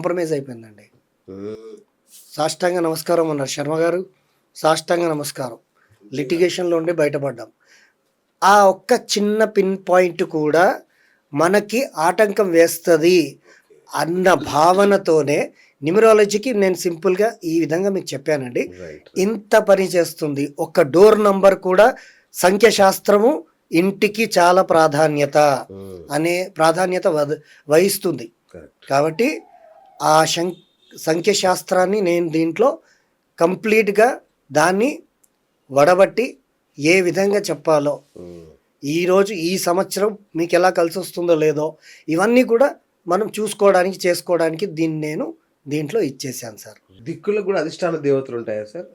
Compromise అయిపోయిందండి. సాష్టాంగ నమస్కారం అన్నారు శర్మ గారు. సాష్టాంగ నమస్కారం. లిటిగేషన్లో ఉండి బయటపడ్డాం. ఆ ఒక్క చిన్న పిన్ పాయింట్ కూడా మనకి ఆటంకం వేస్తుంది అన్న భావనతోనే న్యూమరాలజీకి నేను సింపుల్గా ఈ విధంగా మీకు చెప్పానండి. ఇంత పని చేస్తుంది. ఒక డోర్ నంబర్ కూడా సంఖ్యశాస్త్రము ఇంటికి చాలా ప్రాధాన్యత అనే ప్రాధాన్యత వహిస్తుంది. కాబట్టి ఆ శం సంఖ్యశాస్త్రాన్ని నేను దీంట్లో కంప్లీట్గా దాన్ని వడబట్టి ఏ విధంగా చెప్పాలో. ఈరోజు ఈ సంవత్సరం మీకు ఎలా కలిసి వస్తుందో లేదో ఇవన్నీ కూడా మనం చూసుకోవడానికి చేసుకోవడానికి దీన్ని నేను దీంట్లో ఇచ్చేసాను సార్. దిక్కులకు కూడా అధిష్టాన దేవతలు ఉంటాయా సార్?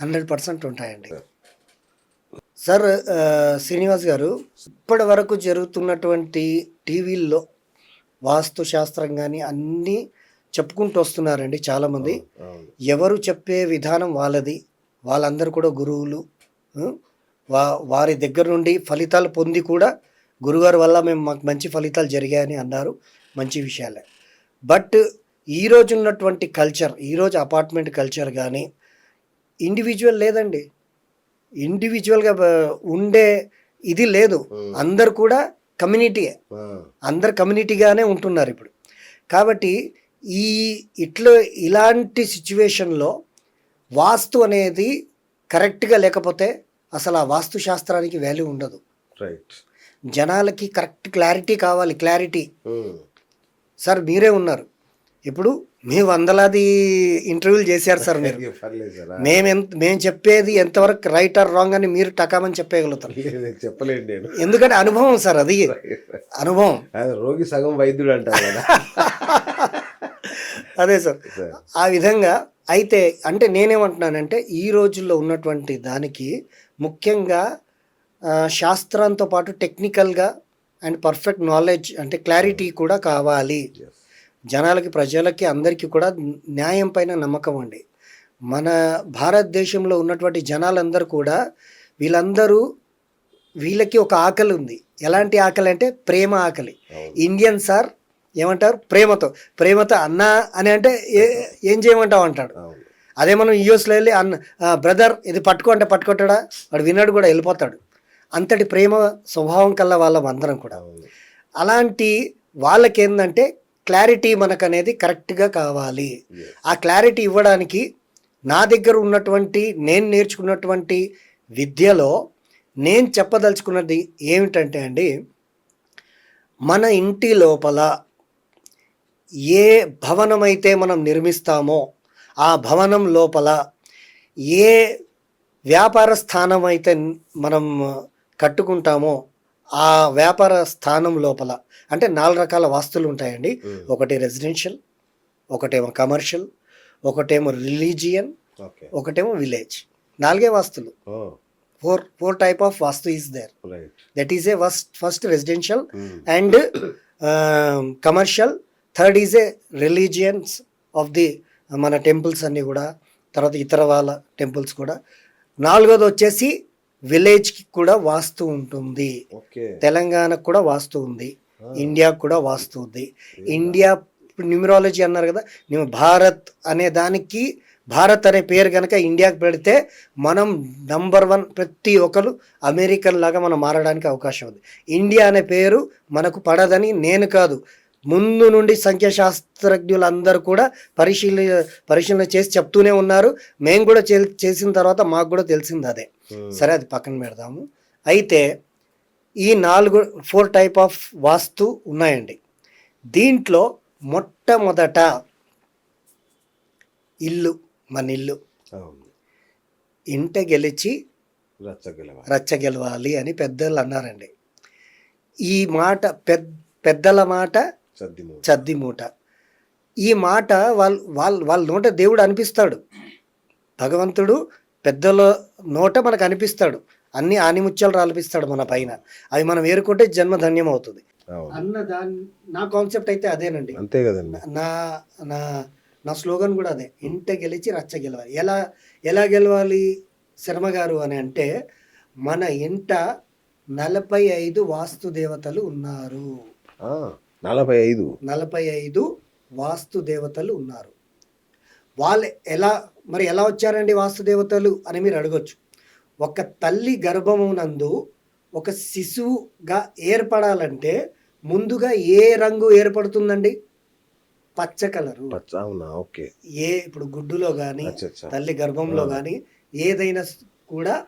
హండ్రెడ్ పర్సెంట్ ఉంటాయండి. సార్ శ్రీనివాస్ గారు ఇప్పటి వరకు జరుగుతున్నటువంటి టీవీల్లో వాస్తు శాస్త్రం కానీ అన్నీ చెప్పుకుంటూ వస్తున్నారండి చాలామంది. ఎవరు చెప్పే విధానం వాళ్ళది. వాళ్ళందరూ కూడా గురువులు వా వారి దగ్గర నుండి ఫలితాలు పొంది కూడా గురుగారు వల్ల మేము మాకు మంచి ఫలితాలు జరిగాయని అన్నారు. మంచి విషయాలే. బట్ ఈరోజు ఉన్నటువంటి కల్చర్ ఈరోజు అపార్ట్మెంట్ కల్చర్ కానీ ఇండివిజువల్ లేదండి. ఇండివిజువల్గా ఉండే ఇది లేదు. అందరు కూడా కమ్యూనిటీయే. అందరు కమ్యూనిటీగానే ఉంటున్నారు ఇప్పుడు. కాబట్టి ఈ ఇట్లా ఇలాంటి సిచ్యువేషన్లో వాస్తు అనేది కరెక్ట్గా లేకపోతే అసలు ఆ వాస్తు శాస్త్రానికి వాల్యూ ఉండదు. రైట్ జనాలకి కరెక్ట్ క్లారిటీ కావాలి క్లారిటీ ఉమ్, సార్ మీరే ఉన్నారు. ఇప్పుడు మీ వందలాది ఇంటర్వ్యూలు చేశారు సార్ మీరు. మేము ఎంత మేము చెప్పేది ఎంతవరకు రైట్ ఆర్ రాంగ్ అని మీరు టకామని చెప్పగలుగుతారు. లేదు, చెప్పలేను నేను. ఎందుకంటే అనుభవం సార్ అది. అనుభవం. రోగి సగం వైద్యుడు అంటారు కదా. అదే సార్. ఆ విధంగా అయితే అంటే నేనేమంటున్నానంటే ఈ రోజుల్లో ఉన్నటువంటి దానికి ముఖ్యంగా శాస్త్రంతో పాటు టెక్నికల్గా అండ్ పర్ఫెక్ట్ నాలెడ్జ్ అంటే క్లారిటీ కూడా కావాలి. జనాలకి ప్రజలకి అందరికీ కూడా న్యాయం పైన నమ్మకం అండి. మన భారతదేశంలో ఉన్నటువంటి జనాలందరూ కూడా వీళ్ళందరూ వీళ్ళకి ఒక ఆకలి ఉంది. ఎలాంటి ఆకలి అంటే ప్రేమ ఆకలి. అవును. ఇండియన్ సార్ ఏమంటారు? ప్రేమతో. ప్రేమతో అన్న అని అంటే ఏ ఏం చేయమంటావు అంటాడు. అదే మనం యూఎస్లో వెళ్ళి అన్న బ్రదర్ ఇది పట్టుకో అంటే పట్టుకొట్టాడా వాడు విన్నాడు కూడా వెళ్ళిపోతాడు. అంతటి ప్రేమ స్వభావం కల్లా వాళ్ళం అందరం కూడా. అలాంటి వాళ్ళకి ఏంటంటే క్లారిటీ మనకు అనేది కరెక్ట్గా కావాలి. ఆ క్లారిటీ ఇవ్వడానికి నా దగ్గర ఉన్నటువంటి నేను నేర్చుకున్నటువంటి విద్యలో నేను చెప్పదలుచుకున్నది ఏమిటంటే అండి మన ఇంటి లోపల ఏ భవనం అయితే మనం నిర్మిస్తామో ఆ భవనం లోపల ఏ వ్యాపార స్థానం అయితే మనం కట్టుకుంటామో ఆ వ్యాపార స్థానం లోపల అంటే నాలుగు రకాల వాస్తులు ఉంటాయండి. ఒకటి రెసిడెన్షియల్ ఒకటేమో కమర్షియల్ ఒకటేమో రిలీజియన్ ఒకటేమో విలేజ్ నాలుగే వాస్తులు. Four four type of vastu is there that is a first first residential and commercial third is a religions of the మన టెంపుల్స్ అన్నీ కూడా తర్వాత ఇతర వాళ్ళ టెంపుల్స్ కూడా. నాలుగోది వచ్చేసి విలేజ్కి కూడా వాస్తు ఉంటుంది. తెలంగాణకు కూడా వాస్తు ఉంది. ఇండియాకు కూడా వాస్తు ఉంది. ఇండియా న్యూమరాలజీ అన్నారు కదా మేము భారత్ అనే దానికి భారత్ అనే పేరు కనుక ఇండియాకి పెడితే మనం నంబర్ వన్ ప్రతి ఒక్కరు అమెరికన్ లాగా మనం మారడానికి అవకాశం ఉంది. ఇండియా అనే పేరు మనకు పడదని నేను కాదు. ముందు నుండి సంఖ్యాశాస్త్రజ్ఞులందరూ కూడా పరిశీలి పరిశీలన చేసి చెప్తూనే ఉన్నారు. మేము కూడా చేసిన తర్వాత మాకు కూడా తెలిసింది అదే. సరే అది పక్కన పెడదాము. అయితే ఈ నాలుగు ఫోర్ టైప్ ఆఫ్ వాస్తు ఉన్నాయండి. దీంట్లో మొట్టమొదట ఇల్లు మన ఇల్లు. ఇంట గెలిచి రచ్చ గెలవాలి. అని పెద్దలు అన్నారండి. ఈ మాట పెద్ద పెద్దల మాట చద్ది మూట. ఈ మాట వాళ్ళ వాళ్ళ వాళ్ళ నోట దేవుడు అనిపిస్తాడు. భగవంతుడు పెద్దల నోట మనకు అనిపిస్తాడు. అన్ని ఆనిముత్యాలు రాల్పిస్తాడు మన పైన. అవి మనం ఏరుకుంటే జన్మ ధన్యం అవుతుంది. అవును. అన్న దాని నా కాన్సెప్ట్ అయితే అదేనండి. అంతే కదండి. నా నా నా స్లోగన్ కూడా అదే. ఇంట గెలిచి రచ్చ గెలవాలి. ఎలా ఎలా గెలవాలి శర్మ గారు అని అంటే మన ఇంట నలభై ఐదు వాస్తు దేవతలు ఉన్నారు. ఆ, నలభై ఐదు నలభై ఐదు వాస్తు దేవతలు ఉన్నారు. వాళ్ళు ఎలా మరి ఎలా వచ్చారండి వాస్తు దేవతలు అని మీరు అడగొచ్చు. ఒక తల్లి గర్భమునందు ఒక శిశువుగా ఏర్పడాలంటే ముందుగా ఏ రంగు ఏర్పడుతుందండి? పచ్చ కలరు. ఓకే. ఏ ఇప్పుడు గుడ్డులో కానీ తల్లి గర్భంలో. కానీ ఏదైనా కూడా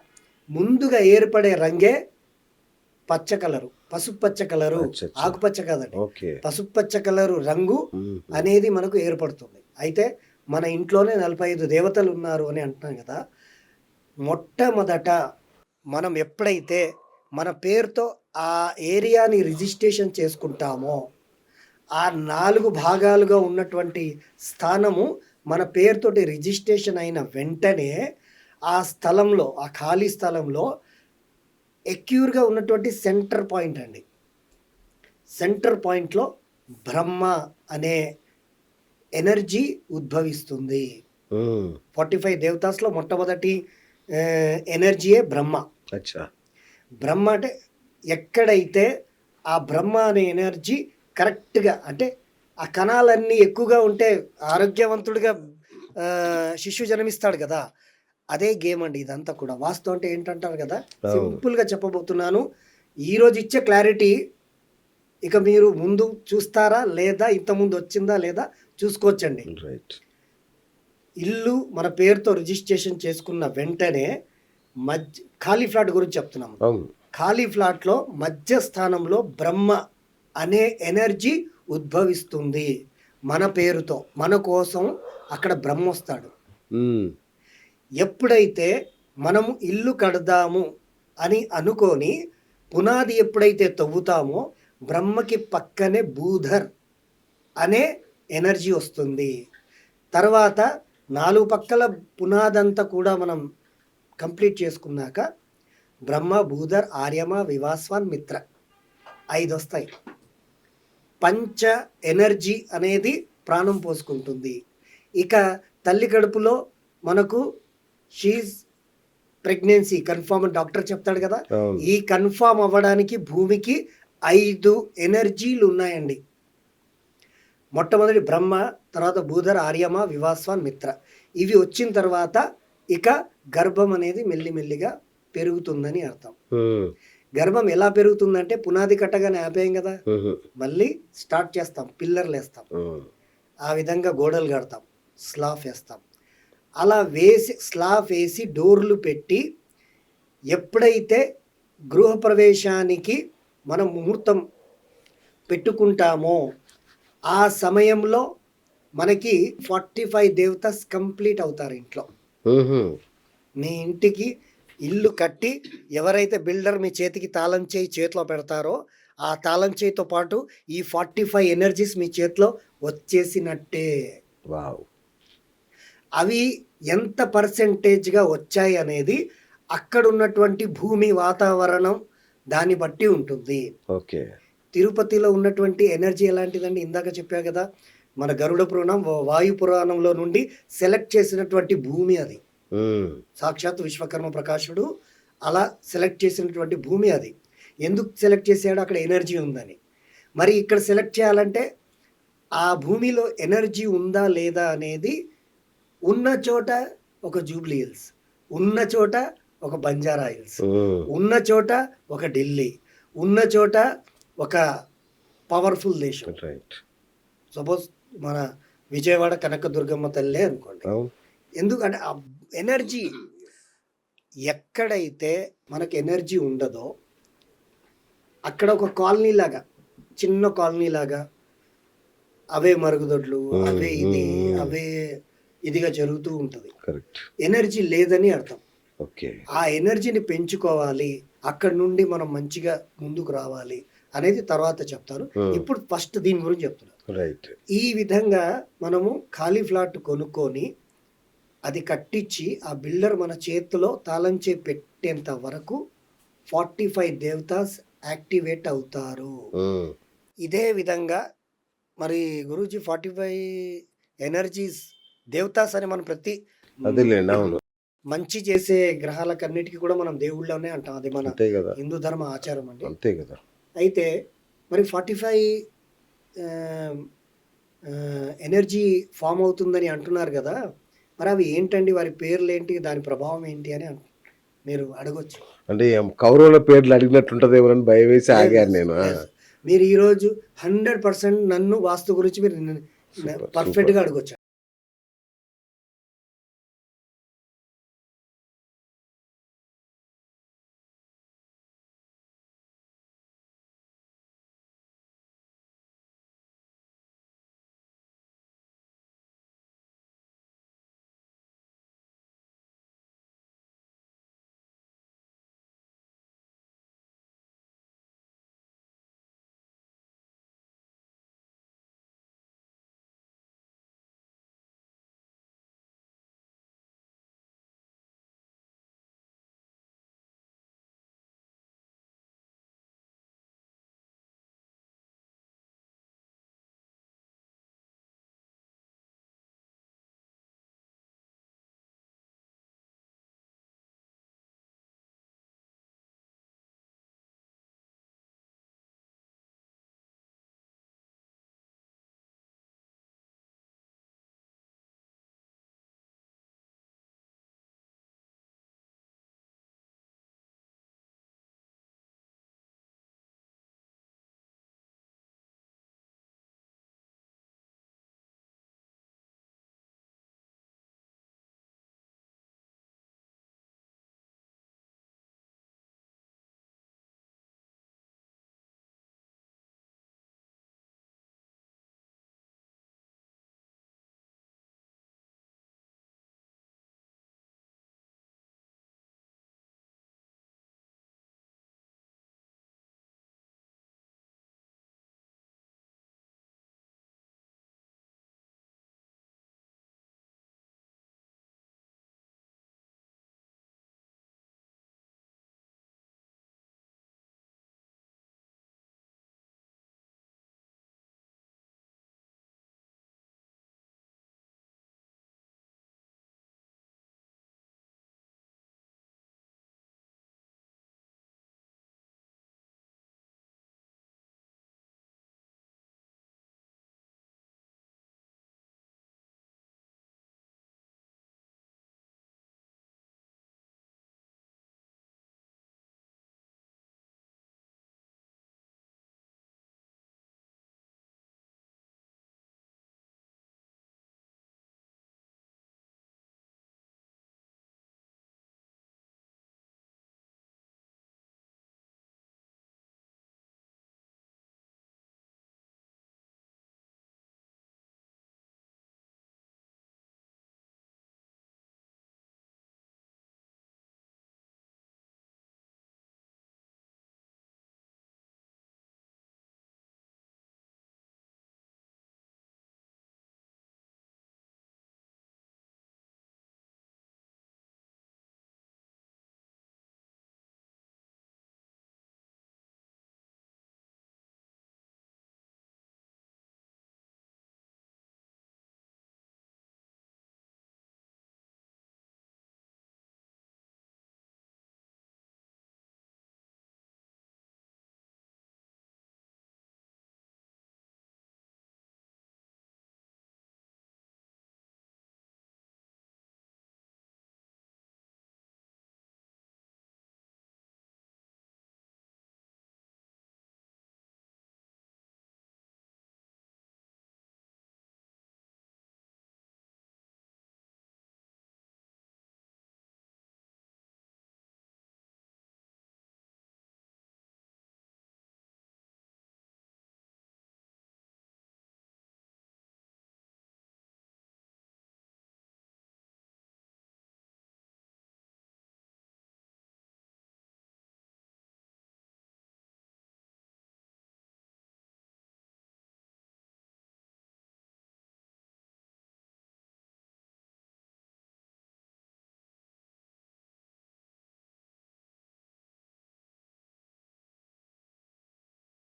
ముందుగా ఏర్పడే రంగే పచ్చ కలరు. పసుపు పచ్చ కలరు. ఆకుపచ్చ కాదండి పసుపు పచ్చ కలరు రంగు. అనేది మనకు ఏర్పడుతుంది అయితే మన ఇంట్లోనే నలభై ఐదు దేవతలు ఉన్నారు అని అంటున్నాం కదా మొట్టమొదట మనం ఎప్పుడైతే మన పేరుతో ఆ ఏరియాని రిజిస్ట్రేషన్ చేసుకుంటామో ఆ నాలుగు భాగాలుగా ఉన్నటువంటి స్థానము మన పేరుతోటి రిజిస్ట్రేషన్ అయిన వెంటనే ఆ స్థలంలో ఆ ఖాళీ స్థలంలో ఎక్యూర్గా ఉన్నటువంటి సెంటర్ పాయింట్ అండి. సెంటర్ పాయింట్లో బ్రహ్మ అనే ఎనర్జీ ఉద్భవిస్తుంది. ఫార్టీ ఫైవ్ దేవతాస్లో మొట్టమొదటి ఎనర్జీయే బ్రహ్మ. అచ్చా. బ్రహ్మ అంటే ఎక్కడైతే ఆ బ్రహ్మ అనే ఎనర్జీ కరెక్ట్గా అంటే ఆ కణాలన్నీ ఎక్కువగా ఉంటే ఆరోగ్యవంతుడిగా శిశువు జన్మిస్తాడు కదా. అదే గేమ్ అండి ఇదంతా కూడా. వాస్తవం అంటే ఏంటంటారు కదా? అవును. సింపుల్గా చెప్పబోతున్నాను. ఈరోజు ఇచ్చే క్లారిటీ ఇక మీరు ముందు చూస్తారా? లేదా ఇంత ముందు వచ్చిందా? లేదా చూసుకోవచ్చండి. రైట్. ఇల్లు మన పేరుతో రిజిస్ట్రేషన్ చేసుకున్న వెంటనే మధ్య ఖాళీ ఫ్లాట్ గురించి చెప్తున్నాము. ఖాళీ ఫ్లాట్లో మధ్య స్థానంలో బ్రహ్మ అనే ఎనర్జీ ఉద్భవిస్తుంది మన పేరుతో. మన కోసం అక్కడ బ్రహ్మ వస్తాడు. ఎప్పుడైతే మనము ఇల్లు కడదాము అని అనుకొని పునాది ఎప్పుడైతే తవ్వుతామో బ్రహ్మకి పక్కనే భూధర్ అనే ఎనర్జీ వస్తుంది. తర్వాత నాలుగు పక్కల పునాదంతా కూడా మనం కంప్లీట్ చేసుకున్నాక బ్రహ్మ భూధర్ ఆర్యమ వివాస్వాన్ మిత్ర ఐదు వస్తాయి. పంచ ఎనర్జీ అనేది ప్రాణం పోసుకుంటుంది. ఇక తల్లి కడుపులో మనకు షీజ్ ప్రెగ్నెన్సీ కన్ఫామ్ డాక్టర్ చెప్తాడు కదా. ఈ కన్ఫామ్ అవ్వడానికి భూమికి ఐదు ఎనర్జీలు ఉన్నాయండి. మొట్టమొదటి బ్రహ్మ తర్వాత భూధర ఆర్యమ వివాస్వాన్ మిత్ర. ఇవి వచ్చిన తర్వాత ఇక గర్భం అనేది మెల్లిమెల్లిగా పెరుగుతుందని అర్థం. గర్భం ఎలా పెరుగుతుందంటే పునాది కట్టగానే ఆపేయం కదా. మళ్ళీ స్టార్ట్ చేస్తాం పిల్లర్లు వేస్తాం. ఆ విధంగా గోడలు కడతాం స్లాఫ్ వేస్తాం. అలా వేసి స్లాఫ్ వేసి డోర్లు పెట్టి ఎప్పుడైతే గృహప్రవేశానికి మనం ముహూర్తం పెట్టుకుంటామో ఆ సమయంలో మనకి ఫార్టీ ఫైవ్ దేవతస్ కంప్లీట్ అవుతారు ఇంట్లో. మీ ఇంటికి ఇల్లు కట్టి ఎవరైతే బిల్డర్ మీ చేతికి తాళం చేయి చేతిలో పెడతారో ఆ తాళం చేయితో పాటు ఈ ఫార్టీ ఫైవ్ ఎనర్జీస్ మీ చేతిలో వచ్చేసినట్టే. వావ్. అవి ఎంత పర్సెంటేజ్గా వచ్చాయి అనేది అక్కడ ఉన్నటువంటి భూమి వాతావరణం దాన్ని బట్టి ఉంటుంది. ఓకే. తిరుపతిలో ఉన్నటువంటి ఎనర్జీ ఎలాంటిదండి? ఇందాక చెప్పా కదా మన గరుడ పురాణం వాయు పురాణంలో నుండి సెలెక్ట్ చేసినటువంటి భూమి అది. సాక్షాత్ విశ్వకర్మ ప్రకాశుడు అలా సెలెక్ట్ చేసినటువంటి భూమి అది. ఎందుకు సెలెక్ట్ చేశాడు? అక్కడ ఎనర్జీ ఉందని. మరి ఇక్కడ సెలెక్ట్ చేయాలంటే ఆ భూమిలో ఎనర్జీ ఉందా లేదా అనేది ఉన్న చోట ఒక జూబ్లీ హిల్స్ ఉన్న చోట ఒక బంజారా హిల్స్. ఉన్న చోట ఒక ఢిల్లీ ఉన్న చోట ఒక పవర్ఫుల్ దేశం సపోజ్ మన విజయవాడ కనకదుర్గమ్మ తల్లే అనుకోండి ఎందుకంటే ఆ ఎనర్జీ ఎక్కడైతే మనకు ఎనర్జీ ఉండదో అక్కడ ఒక కాలనీ లాగా చిన్న కాలనీ లాగా అవే మరుగుదొడ్లు అవే ఇది. అవే ఇదిగా జరుగుతూ ఉంటుంది. ఎనర్జీ లేదని అర్థం. ఓకే. ఆ ఎనర్జీని పెంచుకోవాలి అక్కడ నుండి మనం మంచిగా ముందుకు రావాలి అనేది తర్వాత చెప్తాను. ఇప్పుడు ఫస్ట్ దీని గురించి చెప్తున్నాను రైట్. ఈ విధంగా మనము ఖాళీ ఫ్లాట్ కొనుక్కొని అది కట్టించి ఆ బిల్డర్ మన చేతిలో తాళం చే పెట్టేంత వరకు ఫార్టీ ఫైవ్ దేవతాస్ యాక్టివేట్ అవుతారు. ఇదే విధంగా మరి గురూజీ ఫార్టీ ఫైవ్ ఎనర్జీస్ దేవతాస్ అని మనం ప్రతి అదేలేండి అవును. మంచి చేసే గ్రహాలకన్నిటికీ కూడా మనం దేవుళ్ళనే అంటాం. అది మన అంతే కదా. హిందూ ధర్మ ఆచారం అండి. అంతే కదా. అయితే మరి ఫార్టీ ఫైవ్ ఎనర్జీ ఫామ్ అవుతుందని అంటున్నారు కదా. మరి అవి ఏంటండి? వారి పేర్లు ఏంటి దాని ప్రభావం ఏంటి అని అన్- మీరు అడగొచ్చు. అంటే ఏం కౌరవుల పేర్లు అడిగినట్టుంటదేమోనని భయం వేసి ఆగాను నేను. ఆ. మీరు ఈరోజు హండ్రెడ్ పర్సెంట్ నన్ను వాస్తు గురించి మీరు పర్ఫెక్ట్గా అడగొచ్చు.